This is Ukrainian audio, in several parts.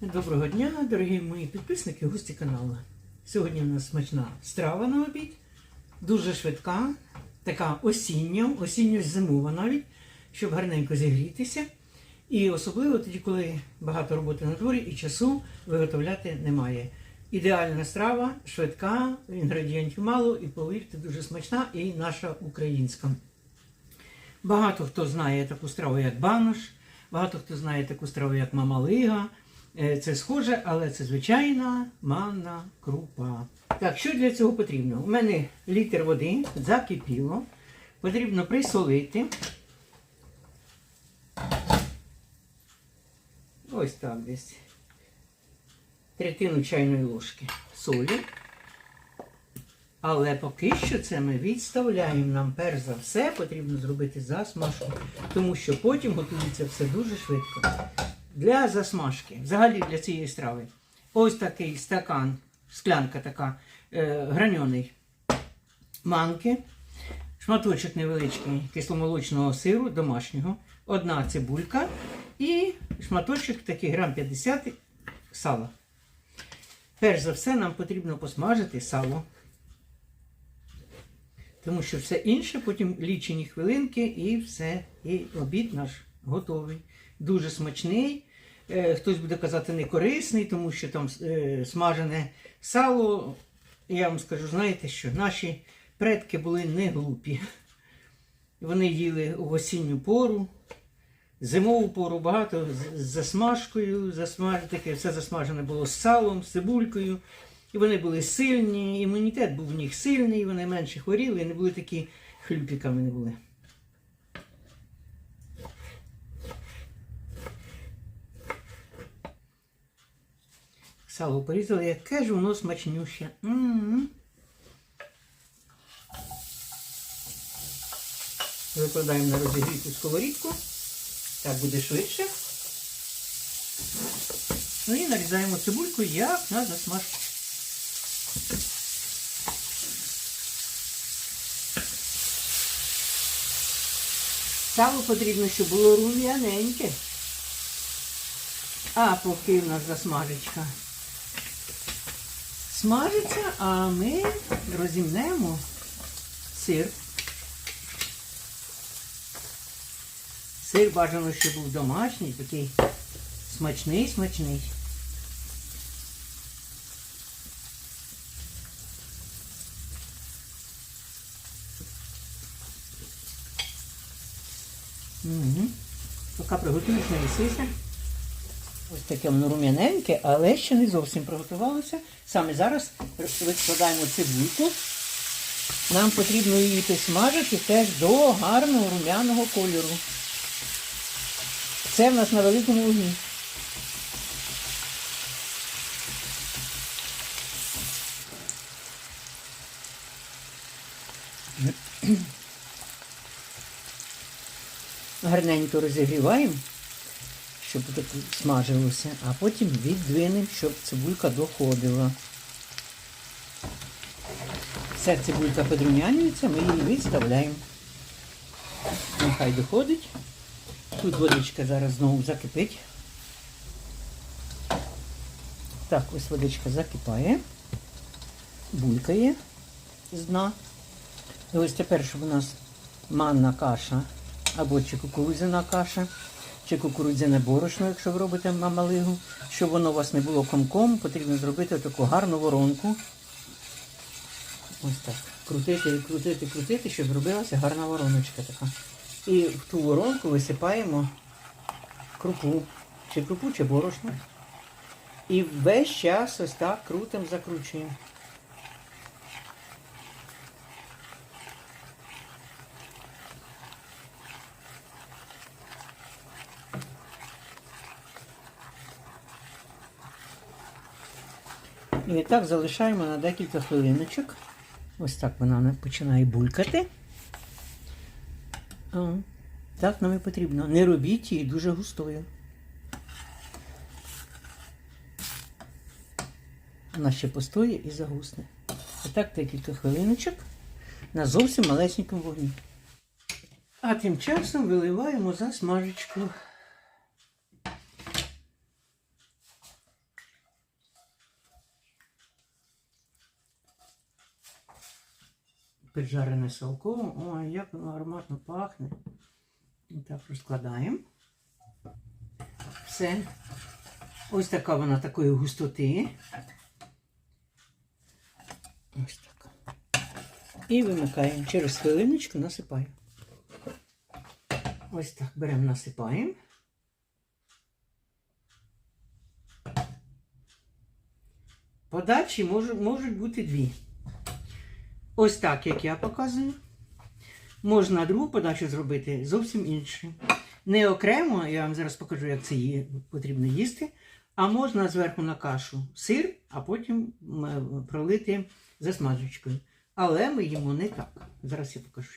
Доброго дня, дорогі мої підписники, гості каналу. Сьогодні у нас смачна страва на обід, дуже швидка, така осіння, осінньо-зимова навіть, щоб гарненько зігрітися. І особливо тоді, коли багато роботи на дворі і часу виготовляти немає. Ідеальна страва, швидка, інгредієнтів мало, і повірте, дуже смачна і наша українська. Багато хто знає таку страву, як банош, багато хто знає таку страву, як мамалига. Е, Це схоже, але це звичайна манна крупа. Так, що для цього потрібно? У мене літр води закипіло. Потрібно присолити. Ось так десь. Третину чайної ложки солі. Але поки що це ми відставляємо. Нам перш за все потрібно зробити засмажку, тому що потім готується все дуже швидко. Для засмажки, взагалі для цієї страви, ось такий стакан, склянка така е, граньоний манки, шматочок невеличкий кисломолочного сиру домашнього, одна цибулька і шматочок такий грам 50 сала. Перш за все, нам потрібно посмажити сало. Тому що все інше, потім лічені хвилинки і все. І обід наш готовий. Дуже смачний. Е, Хтось буде казати не корисний, тому що там е, смажене сало. Я вам скажу, знаєте що, наші предки були не глупі. Вони їли в осінню пору, зимову пору багато з- засмажкою, засмаж... таке все засмажене було з салом, з цибулькою. І вони були сильні, імунітет був в них сильний, вони менше хворіли, і не були такі хлюпіками не були. Сало порізали, яке ж воно смачнюще. М-м-м. Викладаємо на розігріту сковорідку. Так буде швидше. Ну і нарізаємо цибульку як на засмажку. Сало потрібно, щоб було рум'яненьке. А поки в нас засмажечка смажиться, а ми розімнемо сир. Сир бажано, щоб був домашній, такий смачний, смачний. Угу. Поки приготуєш, не висися. Ось таке воно рум'яненьке, але ще не зовсім приготувалося. Саме зараз викладаємо цибульку. Нам потрібно її підсмажити теж до гарного рум'яного кольору. Це в нас на великому вогні. Гарненько розігріваємо, щоб так смажилося, а потім віддвинемо, щоб цибулька доходила. Все цибулька подрумянюється, ми її відставляємо. Нехай доходить. Тут водичка зараз знову закипить. Так, ось водичка закипає, булькає з дна. І ось тепер, щоб у нас манна каша або чи кукурудзяна каша, чи кукурудзяне борошно, якщо ви робите мамалигу, щоб воно у вас не було комком, потрібно зробити таку гарну воронку. Ось так. Крутити, крутити, крутити, щоб зробилася гарна вороночка така. І в ту воронку висипаємо крупу, чи крупу, чи борошно. І весь час ось так крутим, закручуємо. І так залишаємо на декілька хвилиночок. Ось так вона починає булькати. О, так нам і потрібно. Не робіть її дуже густою. Вона ще постоє і загусне. І так декілька хвилиночок на зовсім малесенькому вогні. А тим часом виливаємо засмажечку. Піджарене салко. Ой, як воно ароматно пахне. І так розкладаємо. Все. Ось така вона такої густоти. Ось така. І вимикаємо. Через хвилиночку насипаємо. Ось так беремо, насипаємо. Подачі можуть, можуть бути дві. Ось так, як я показую. Можна другу подачу зробити зовсім іншу. Не окремо, я вам зараз покажу, як це є, потрібно їсти. А можна зверху на кашу сир, а потім м, пролити засмажечкою. Але ми їмо не так. Зараз я покажу.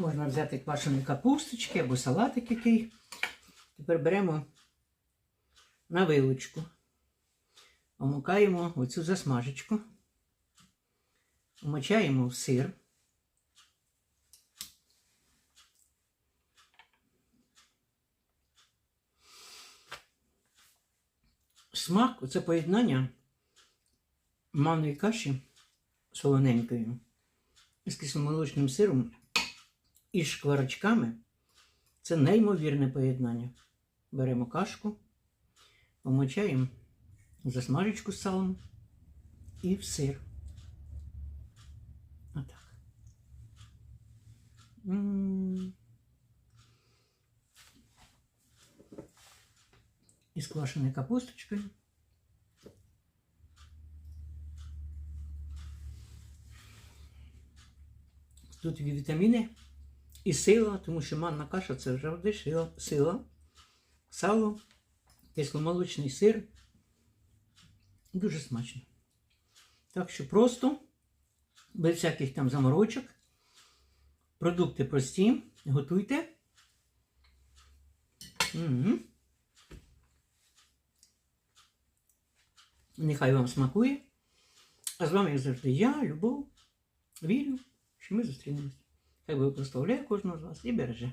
Можна взяти квашені капусточки або салатик який. Тепер беремо на вилочку. Омукаємо оцю засмажечку. Вмочаємо в сир. Смак це поєднання манної каші солоненької з кисломолочним сиром і шкварочками. Це неймовірне поєднання. Беремо кашку, помочаємо засмажечку з салом і в сир. Отак. І з капусточкою. Тут вітаміни і сила, тому що манна каша це завжди сила. Сало, кисломолочний сир. Дуже смачно. Так що просто, без всяких там заморочок. Продукти прості, готуйте. Угу. Нехай вам смакує. А з вами, як завжди, я, Любов, вірю, що ми зустрінемось. Хай Бог прославляє кожного з вас і береже.